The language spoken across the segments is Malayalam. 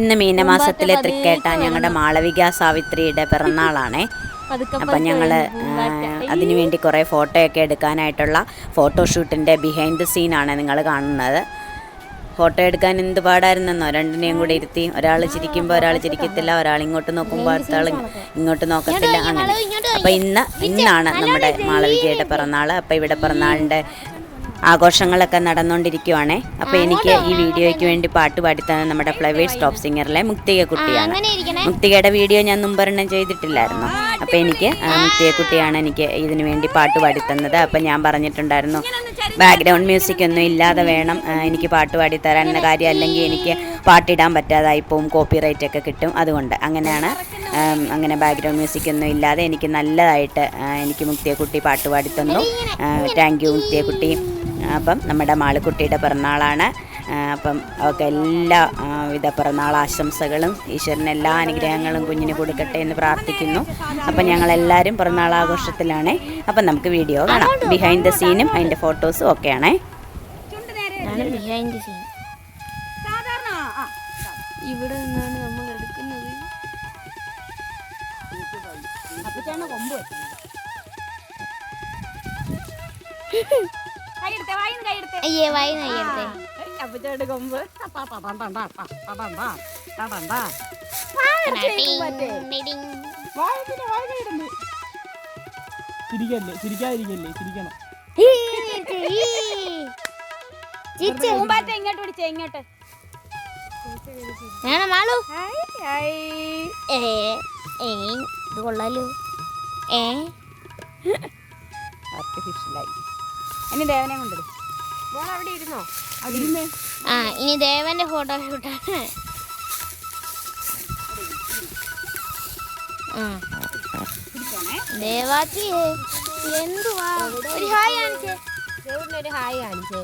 ഇന്ന് മീനമാസത്തിലെ തൃക്കേട്ട ഞങ്ങളുടെ മാളവിക സാവിത്രിയുടെ പിറന്നാളാണേ. അപ്പം ഞങ്ങൾ അതിനുവേണ്ടി കുറേ ഫോട്ടോയൊക്കെ എടുക്കാനായിട്ടുള്ള ഫോട്ടോഷൂട്ടിന്റെ ബിഹൈൻഡ് ദ സീനാണ് നിങ്ങൾ കാണുന്നത്. ഫോട്ടോ എടുക്കാൻ എന്ത് പാടായിരുന്നെന്നോ? രണ്ടിനെയും കൂടി ഇരുത്തി ഒരാൾ ചിരിക്കുമ്പോൾ ഒരാൾ ചിരിക്കത്തില്ല ഒരാൾ ഇങ്ങോട്ട് നോക്കുമ്പോൾ അടുത്താൾ ഇങ്ങോട്ട് നോക്കത്തില്ല അങ്ങനെ. അപ്പം ഇന്ന് ഇന്നാണ് നമ്മുടെ മാളവികയുടെ പിറന്നാൾ അപ്പം ഇവിടെ പിറന്നാളിന്റെ ആഘോഷങ്ങളൊക്കെ നടന്നുകൊണ്ടിരിക്കുവാണേ അപ്പോൾ എനിക്ക് ഈ വീഡിയോയ്ക്ക് വേണ്ടി പാട്ട് പാടിത്തന്നത് നമ്മുടെ ഫ്ലവേഴ്സ് ടോപ്പ് സിംഗറിലെ മുക്തിക കുട്ടിയാണ്. മുക്തികയുടെ വീഡിയോ ഞാൻ മുമ്പൊരെണ്ണം ചെയ്തിട്ടില്ലായിരുന്നു. അപ്പോൾ എനിക്ക് മുക്തിക കുട്ടിയാണ് എനിക്ക് ഇതിനു വേണ്ടി പാട്ട് പാടിത്തന്നത്. അപ്പോൾ ഞാൻ പറഞ്ഞിട്ടുണ്ടായിരുന്നു ബാക്ക്ഗ്രൗണ്ട് മ്യൂസിക് ഒന്നും ഇല്ലാതെ വേണം എനിക്ക് പാട്ട് പാടി തരാൻ എന്ന കാര്യം അല്ലെങ്കിൽ എനിക്ക് പാട്ടിടാൻ പറ്റാതായി പോവും കോപ്പി റൈറ്റ് ഒക്കെ കിട്ടും. അതുകൊണ്ട് അങ്ങനെയാണ് അങ്ങനെ ബാക്ക്ഗ്രൗണ്ട് മ്യൂസിക് ഒന്നും ഇല്ലാതെ എനിക്ക് നല്ലതായിട്ട് എനിക്ക് മുക്തിയെ കുട്ടി പാട്ട് പാടി തന്നു താങ്ക് യു മുക്തിയെ കുട്ടി. അപ്പം നമ്മുടെ മാളിക്കുട്ടിയുടെ പിറന്നാളാണ്. അപ്പം അവർക്ക് എല്ലാ വിധ പിറന്നാൾ ആശംസകളും ഈശ്വരന് എല്ലാ അനുഗ്രഹങ്ങളും കുഞ്ഞിന് കൊടുക്കട്ടെ എന്ന് പ്രാർത്ഥിക്കുന്നു. അപ്പം ഞങ്ങളെല്ലാവരും പിറന്നാൾ ആഘോഷത്തിലാണ് അപ്പം നമുക്ക് വീഡിയോ കാണാം. ബിഹൈൻഡ് ദ സീനും അതിന്റെ ഫോട്ടോസും ഒക്കെയാണേ. ഇതാണ് ബിഹൈൻഡ് ദി സീൻ ഇവിടെ നിന്നാണ് നമ്മൾ എടുക്കുന്നത്. അയ്യേ വായി നയ്യടുത്തേ ചിരിക്കല്ലേ ചിരിക്കാതിരിക്കല്ലേ ചിരിക്കണം ഇങ്ങോട്ട് പിടിച്ചേ ഇങ്ങോട്ട് വേണം മാളു ഏ ഏ ഇത് കൊള്ളാലോ ഏ ആർട്ടിഫിഷ്യലായി ഇനി ദേവനെ കൊണ്ടുവരും. മോൾ അവിടെ ഇരുന്നോ. ആ ഇനി ദേവന്റെ ഫോട്ടോ ഷൂട്ടാണ് ആ. ദേവാച്ചി എന്തുവാ? ഒരു ഹായ് കാണിച്ചേ. ദേവന്റെ ഒരു ഹായ് കാണിച്ചേ.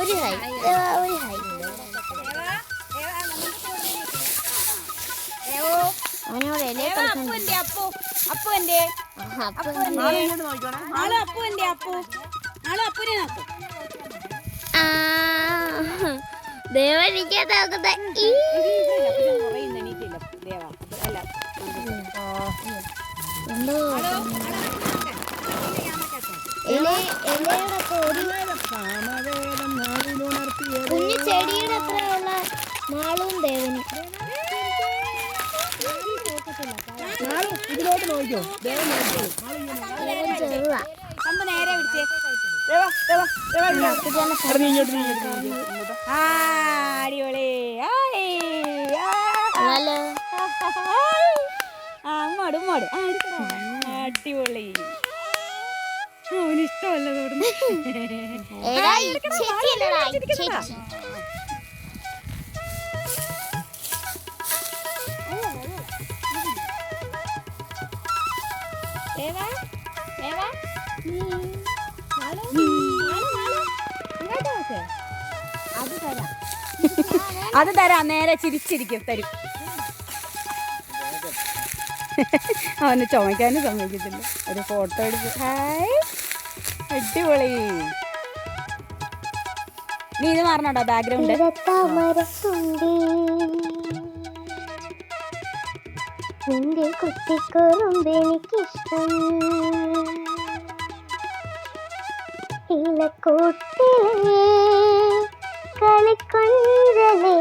ഒരു ഹായ്. ദേവാ, ഒരു ഹായ്. അവനോട് അപ്പു അപ്പുന്റെ അപ്പു അപ്പു. എന്റെ അപ്പൊ അപ്പു എന്റെ അപ്പു നാളെ അപ്പുനെ നോക്കും ആ ദേവ എനിക്കാ നോക്കുന്നെ. ഈ. ഇല ഇലയുടെ ഒക്കെ ഒരു കുഞ്ഞു ചെടിയുടെ അത്രയുള്ള നാളും ദേവന്. ഇതിലോട്ട് നോക്കിയോ ദേവൻ ചെറുതാ. അടിപൊളി ഇഷ്ടമല്ല തോന്നുന്നു ഏതാ? അത് തരാം. അത് തരാം. നേരെ ചിരിച്ചിരിക്കും. തരും. അവന് ചുമക്കാനും സമ്മതിക്കത്തില്ല. ഒരു ഫോട്ടോ എടുത്ത്. ഹായ്. അടിപൊളി. നീ ഇത് മാറണോട്ടോ ബാക്ക്ഗ്രൗണ്ട്. നിന്റെ കുട്ടിക്കുറുമ്പ് എനിക്കിഷ്ടം. ഇലക്കൂട്ടിലേ കളിക്കൊഞ്ചലേ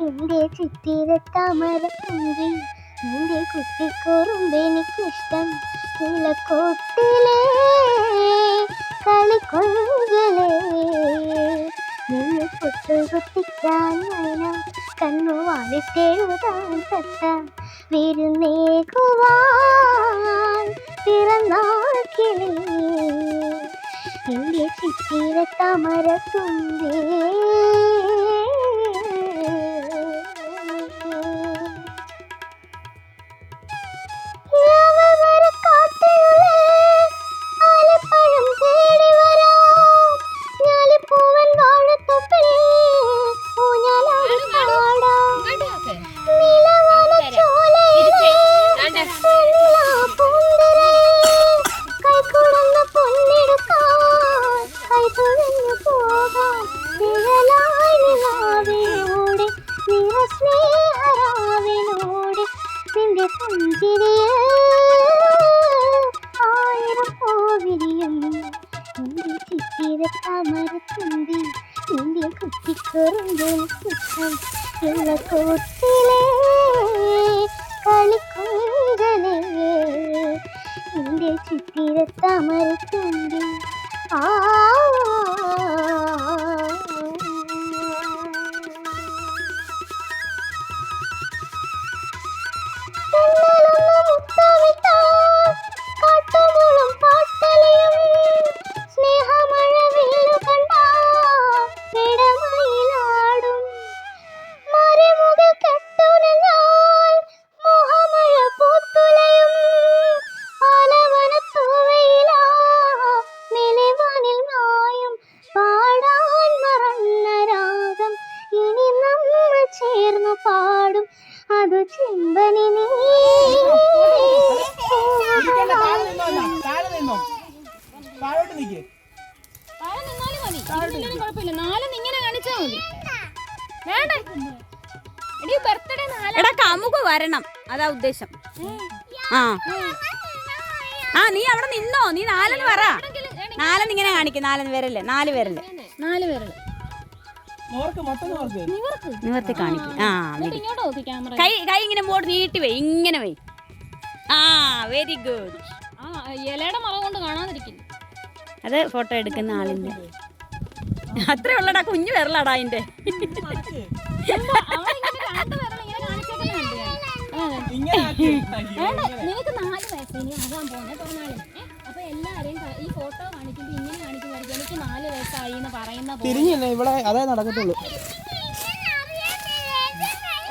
എന്റെ ചിത്തിര താമരത്തുണ്ടി നിന്റെ കുട്ടിക്കുറുമ്പ് എനിക്കിഷ്ടം. ഇലക്കൂട്ടിലേ കളിക്കൊഞ്ചലേ. നിന്ന് പൊട്ടുകുത്തിക്കാൻ വേണം കണ്ണു വാലിട്ടെഴുതാൻ തട്ട വിരുന്നേകുവാൻ പിറന്നാൾ കിളി. എന്റെ ചിത്തിര തമര തുമ്പേ കിഴക്കാമരത്തുണ്ടി ഇന്ത്യ കുത്തിക്കറുമ്പോൾ കുത്തം. വെള്ളക്കോട്ട താഴെ നിന്നാലും മതി. ഇതില്ലെങ്കിലും കുഴപ്പമില്ല. നാലും ഇങ്ങനെ കാണിച്ചാ മതി. വേണ്ട? എടി ബർത്ത്ഡേ നാല് എടാ കമുക് വരണം. അതാ ഉദ്ദേശം. ആ. ആ നീ അവിടെ നിന്നോ? നീ നാലെന്ന് പറ. നാലെന്ന് ഇങ്ങനെ കാണിക്കും. നാലെന്ന് പേരല്ലേ നാല് പേരല്ലേ നാല് പേരല്ലേ നിവർത്തി. കാണിക്കും. ആ ഇങ്ങോട്ട് നോക്കി ക്യാമറ കൈ കൈ ഇങ്ങനെ നീട്ടി വേ. ഇങ്ങനെ വേ. ആ വെരി ഗുഡ് ആ ഇലയുടെ മറ കൊണ്ട് കാണാതിരിക്കില്ല. അത് ഫോട്ടോ എടുക്കുന്ന ആളിന്റെ അത്രേ ഉള്ളടാ കുഞ്ഞു വിരലാടാ അതിന്റെ. നിനക്ക് നാല് വയസ്സ് ഇനി ആകാൻ പോകുന്ന പിറന്നാൾ അപ്പൊ എല്ലാരെയും ഈ ഫോട്ടോ കാണിക്കുമ്പോ ഇങ്ങനെ കാണിക്കുമായിരിക്കും. എനിക്ക് നാല് വയസ്സായി എന്ന് പറയുന്ന പോലെ. തിരിഞ്ഞില്ല ഇവിടെ അതേ നടക്കത്തുള്ളൂ.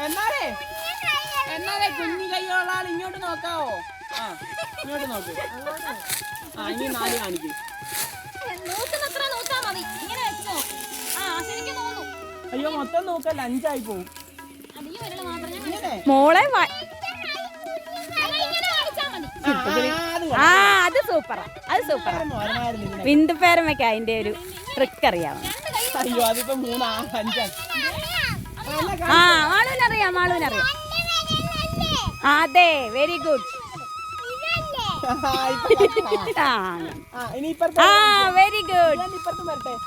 എന്നാലേ എന്നാലേ കുഞ്ഞു കൈയുള്ള ആൾ ഇങ്ങോട്ട് നോക്കാവോ? ആ ഇങ്ങോട്ട് നോക്ക്. ആ ഇനി നാല് കാണിക്കും. നോക്കുന്നത്ര നോക്കാ മതി. ഇങ്ങനെ വെച്ചോ. ആ ശരിക്കും തോന്നും അയ്യോ മൊത്തം നോക്കല്ല അഞ്ചായി പോവും. അത് ഈ വിരൽ മാത്രം ഞാൻ ഇങ്ങനെ. മോളെ വ- അല്ല, ഇങ്ങനെ കാണിച്ചാ മതി. ആ, അത് ആ അത് സൂപ്പറാ. അത് സൂപ്പറാ. അതിന്റെ ഒരു ട്രിക്ക് അറിയാം അയ്യോ അതിപ്പോ മൂന്നാ അഞ്ചാ ആ മാളുവിനറിയാം മാളുവിനറിയാം അതെ വെരി ഗുഡ് ആ, വെരി. ഗുഡ്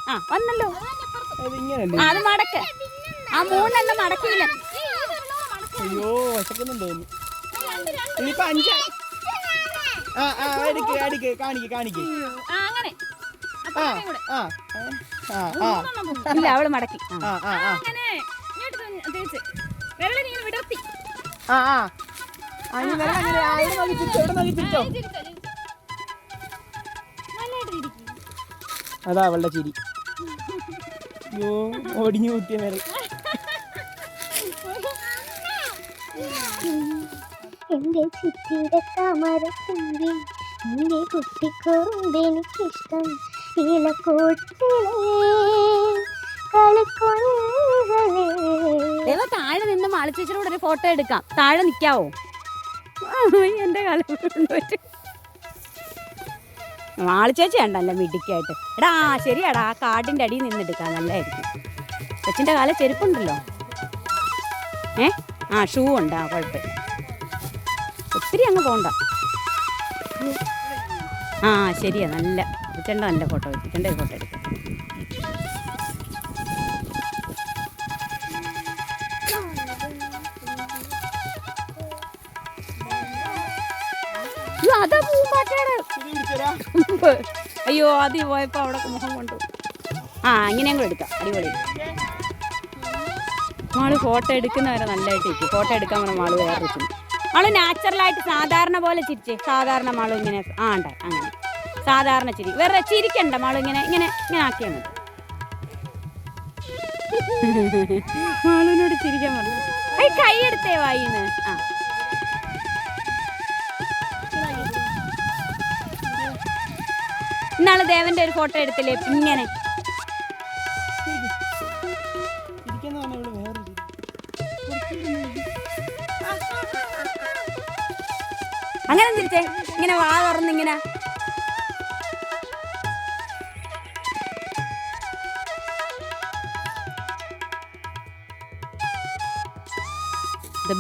ആ വന്നല്ലോ. അത് മടക്ക്. ആ മൂന്നെണ്ണം മടക്കിയില്ല. അയ്യോ വിശക്കുന്നുണ്ട് തോന്നുന്നു ഇനിയിപ്പോ അഞ്ച് ആ ആ എടുക്ക് എടുക്ക് കാണിക്ക് കാണിക്ക്. ഇല്ല അവൾ മടക്കി. ആ. ആ ആ. അങ്ങനെ അങ്ങനെ നോക്കി തിരിച്ചോ ഇവിടെ നോക്കി തിരിച്ചോ അതാ അവളുടെ ചിരി. അയ്യോ ഒടിഞ്ഞു കുത്തിയ മേലെ. എന്റെ ചിത്തിയുടെ കമരത്തുമ്പി എന്റെ കുട്ടിക്കുറുമ്പ് എനിക്കിഷ്ടം. താഴെ നിന്ന് മാളിച്ചേച്ചിനോട് ഒരു ഫോട്ടോ എടുക്കാം. താഴെ നിക്കാവോ? എന്റെ കാലം മാളിച്ചേച്ചി ഉണ്ടല്ലോ മിടിക്കായിട്ട് എടാ ശരിയാടാ ആ കാടിന്റെ അടിയിൽ നിന്ന് എടുക്കാം നല്ലതായിരിക്കും കൊച്ചിന്റെ കാല ചെരുപ്പുണ്ടല്ലോ. ഏ? ആ ഷൂ ഉണ്ട് ആ കുഴപ്പമില്ല. ഒത്തിരി അങ്ങ് പോണ്ട. ആ ശരിയാ നല്ല കൊച്ചണ്ട നല്ല ഫോട്ടോ കൊച്ചന്റെ ഫോട്ടോ എടുക്കാം. അതാ പിടിച്ചരാ അയ്യോ അത് പോയപ്പോ അവിടെ മുഖം കൊണ്ടു. ആ അങ്ങനെ കൂടെ എടുക്കാം. അടിപൊളി. മാൾ ഫോട്ടോ എടുക്കുന്നവരെ നല്ലതായിട്ട് ഇരിക്കും. ഫോട്ടോ എടുക്കാൻ പറഞ്ഞ മാൾ വേറെ ഇരിക്കും. മാൾ നാച്ചുറലായിട്ട് സാധാരണ പോലെ ചിരിച്ചേ. സാധാരണ മാൾ ഇങ്ങനെ ആ ഉണ്ട്. അങ്ങനെ. സാധാരണ ചിരി. വേറെ ചിരിക്കണ്ട. മാൾ ഇങ്ങനെ ഇങ്ങനെ ഇങ്ങനെ ആക്കിയാൽ മതി. മാളിനോട് ചിരിക്കാൻ പറഞ്ഞു. കൈ എടുത്തേ വായിന്ന്. ആ. ഇന്നാൾ ദേവന്റെ ഒരു ഫോട്ടോ എടുത്തില്ലേ? ഇങ്ങനെ. അങ്ങനെ തിരിച്ചേ ഇങ്ങനെ വാ തുറന്നിങ്ങനെ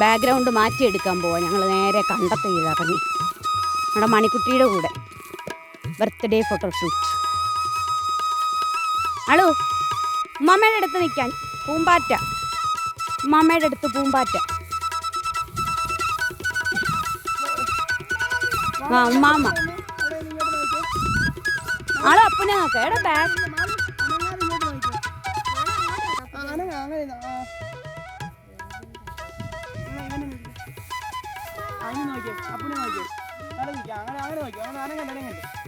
ബാക്ക്ഗ്രൗണ്ട് മാറ്റിയെടുക്കാൻ പോവാ. ഞങ്ങൾ നേരെ കണ്ടത്ത് ഇറങ്ങി. നമ്മുടെ മണിക്കുട്ടിയുടെ കൂടെ. ബർത്ത്ഡേ ഫോട്ടോഷൂട്ട് ഹലോ മമ്മയുടെ അടുത്ത് നിൽക്കാൻ പൂമ്പാറ്റ. മമ്മയുടെ അടുത്ത് പൂമ്പാറ്റ. ആ ഉമ്മാമ്മ. ആളെ അപ്പനെ നോക്ക. എടാ ബാഗ് അങ്ങനെ നോക്കിയേ. അപ്പനെ നോക്കിയേ. അങ്ങനെ അങ്ങനെ നോക്കിയോ. അങ്ങനെ അനങ്ങണ്ട അനങ്ങണ്ട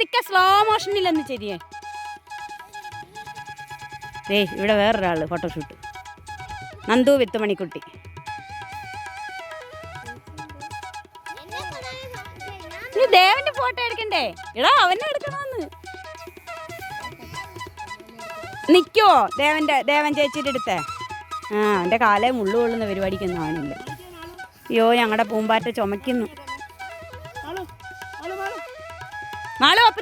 പതുക്കെ സ്ലോ മോഷനില്ലെന്ന് ശരിയേ ഏയ് ഇവിടെ വേറൊരാൾ ഫോട്ടോഷൂട്ട് നന്ദു വിത്ത് മണിക്കുട്ടി. നീ ദേവന്റെ ഫോട്ടോ എടുക്കണ്ടേ? എടാ അവനെ എടുക്കണമെന്ന് നിക്കോ ദേവന്റെ ദേവൻ ചേച്ചിയുടെ അടുത്ത്? ആ അവന്റെ കാലേ മുള്ളു കൊള്ളുന്ന പരിപാടിക്കൊന്നും അവനില്ല അയ്യോ ഞങ്ങളുടെ പൂമ്പാറ്റ ചുമക്കുന്നു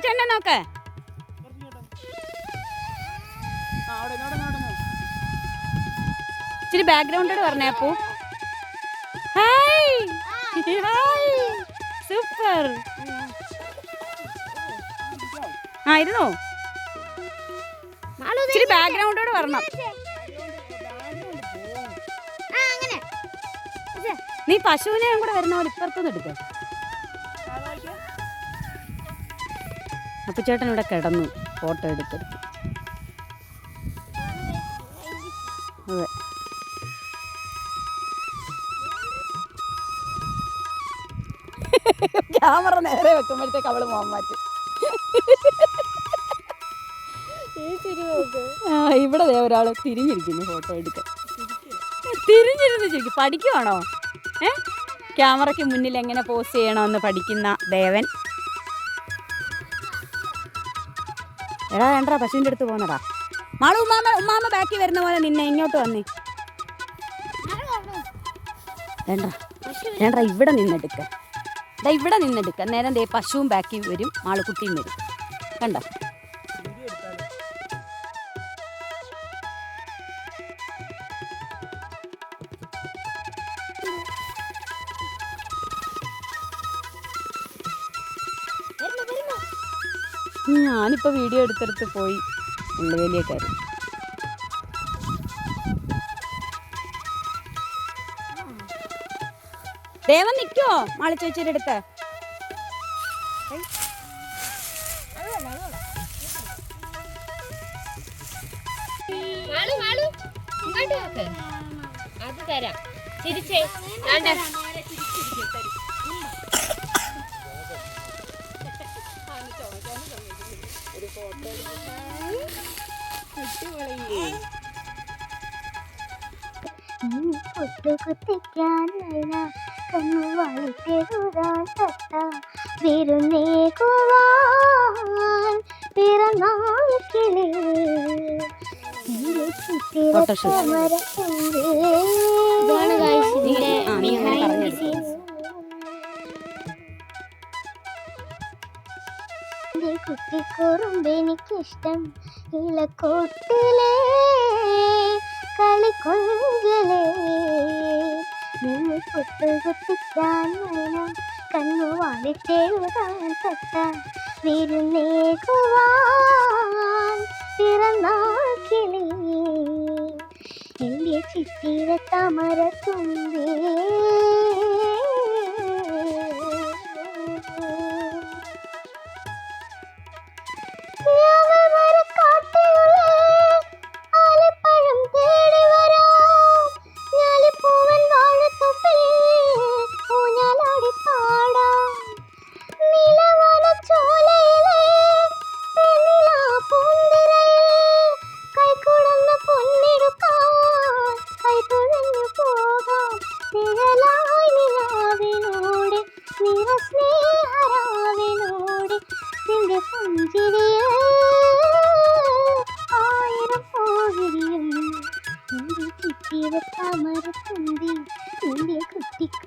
അപ്പച്ചേട്ടനെ നോക്ക്. ഇച്ചിരി ബാക്ക്ഗ്രൗണ്ടോട് പറഞ്ഞേ അപ്പു. ഹായ് ഹായ് സൂപ്പർ ആ ഇരുന്നോ? ഇച്ചിരി ബാക്ക്ഗ്രൗണ്ടോട് വരണം. ആ അങ്ങനെ. നീ പശുവിനെ കൂടെ വരുന്ന പോലെ ഇപ്പുറത്തുനിന്ന് എടുക്ക. അപ്പച്ചേട്ടൻ ഇവിടെ കിടന്നു ഫോട്ടോ എടുത്തെടുത്ത്. അതെ. ക്യാമറ നേരെ വെക്കുമ്പോഴത്തേക്ക് അവൾ മോൻ മാറ്റി. ആ, ഇവിടെ ദേ ഒരാൾ തിരിഞ്ഞിരിക്കുന്നു ഫോട്ടോ എടുക്കാൻ. തിരിഞ്ഞിരുന്ന് ശരിക്കും പഠിക്കുവാണോ? ഏ? ക്യാമറയ്ക്ക് മുന്നിൽ എങ്ങനെ പോസ്റ്റ് ചെയ്യണമെന്ന് പഠിക്കുന്ന ദേവൻ. എടാ വേണ്ടടാ പശുവിന്റെ അടുത്ത് പോന്നടാ. മാളു ഉമ്മാമ ഉമ്മാമ ബാക്കി വരുന്ന പോലെ നിന്നെ ഇങ്ങോട്ട് വന്നേ. വേണ്ട വേണ്ട ഇവിടെ നിന്നെടുക്ക. ഇതാ ഇവിടെ നിന്നെടുക്ക. നേരം ദേ പശുവും ബാക്കി വരും മാളുക്കുട്ടിയും വരും. കണ്ടോ? വീഡിയോ എടുത്തെടുത്ത് പോയി. ഉള്ളുവേലിയൊക്കെ ദേവൻ നിൽക്കോ മാളി ചോദിച്ചൊരു അടുത്ത് അത് തരാം. ചിരിച്ചേ. വേണ്ട എന്റെ കുട്ടിക്കുറുമ്പെനിക്കിഷ്ടം ഇലക്കൂട്ടിലെ കളിക്കൊഞ്ചലേ നിങ്ങൾ പൊട്ടുകുത്തിക്കാൻ വേണം കണ്ണു വാടിത്തേഴുതാൻ തട്ട വിരുന്നേകുവാൻ ചിത്തിര തമര ആലപ്പഴം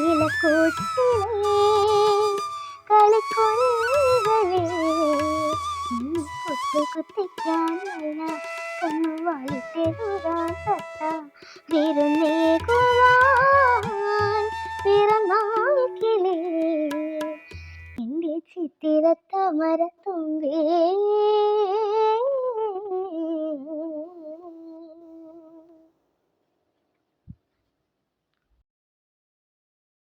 ഇലക്കൂട്ടിലേ കളിക്കൊഴികളേ നീ കുത്തു കുത്തിക്കാനല്ല കണ്ണു വാളിത്തെഴുതാൻ തത്ത വിരുന്നേകുവാൻ പിറന്നാൾ കിളേ എന്റെ ചിത്തിരത്താമരത്തുമ്പേ